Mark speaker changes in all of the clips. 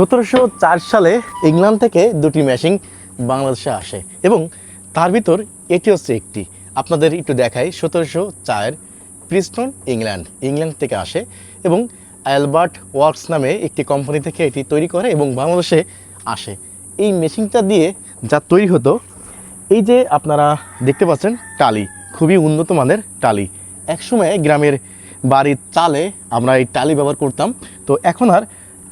Speaker 1: সতেরোশো চার সালে ইংল্যান্ড থেকে দুটি মেশিন বাংলাদেশে আসে এবং তার ভিতর এটি হচ্ছে একটি। আপনাদের একটু দেখাই সতেরোশো চার প্রিস্টন ইংল্যান্ড। ইংল্যান্ড থেকে আসে এবং অ্যালবার্ট ওয়ার্কস নামে একটি কোম্পানি থেকে এটি তৈরি করে এবং বাংলাদেশে আসে। এই মেশিনটা দিয়ে যা তৈরি হতো, এই যে আপনারা দেখতে পাচ্ছেন টালি, খুবই উন্নত মানের টালি। একসময় গ্রামের বাড়ির চালে আমরা এই টালি ব্যবহার করতাম। তো এখন আর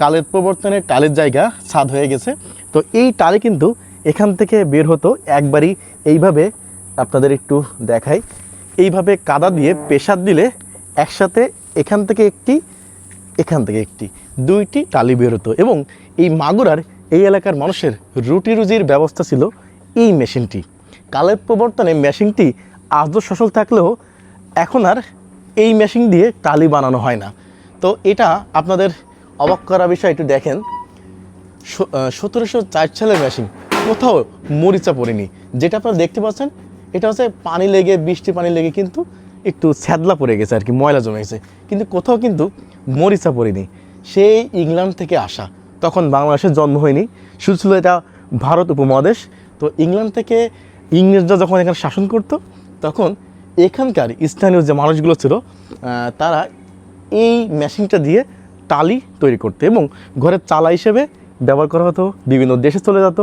Speaker 1: কালের প্রবর্তনের টালের জায়গা ছাদ হয়ে গেছে। তো এই টালি কিন্তু এখান থেকে বের হতো একবারই এইভাবে আপনাদের একটু দেখাই। এইভাবে কাদা দিয়ে পেশাদ দিলে একসাথে এখান থেকে একটি, এখান থেকে একটি, দুইটি টালি বের হতো এবং এই মাগুরার এই এলাকার মানুষের রুটি রুজির ব্যবস্থা ছিল এই মেশিনটি। কালের প্রবর্তনে মেশিনটি আজও সচল থাকলেও এখন আর এই মেশিন দিয়ে টালি বানানো হয় না। তো এটা আপনাদের অবাক করা বিষয় একটু দেখেন। সতেরোশো চার সালের মেশিন কোথাও মরিচা পড়েনি। যেটা আপনারা দেখতে পাচ্ছেন, এটা হচ্ছে পানি লেগে, বৃষ্টি পানি লেগে কিন্তু একটু ছ্যাদলা পড়ে গেছে আর কি, ময়লা জমে গেছে। কিন্তু কোথাও কিন্তু মরিচা পড়েনি। সেই ইংল্যান্ড থেকে আসা, তখন বাংলাদেশের জন্ম হয়নি। শুধু ছিল এটা ভারত উপমহাদেশ। তো ইংল্যান্ড থেকে ইংরেজরা যখন এখানে শাসন করতো, তখন এখানকার স্থানীয় যে মানুষগুলো ছিল তারা এই মেশিনটা দিয়ে টালি তৈরি করতে এবং ঘরের চালা হিসেবে ব্যবহার করা হতো, বিভিন্ন দেশে চলে যেত।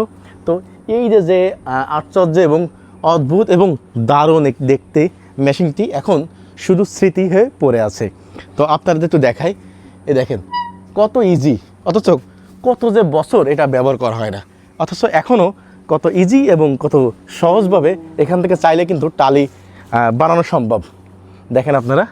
Speaker 1: তো এই যে যে আশ্চর্য এবং অদ্ভুত এবং দারুণ দেখতে মেশিনটি এখন শুধু স্মৃতি হয়ে পড়ে আছে। তো আপনাদের একটু দেখাই। এ দেখেন, কত ইজি অথচ কত যে বছর এটা ব্যবহার করা হয় না। অথচ এখনও কত ইজি এবং কত সহজভাবে এখান থেকে চাইলে কিন্তু টালি বানানো সম্ভব। দেখেন আপনারা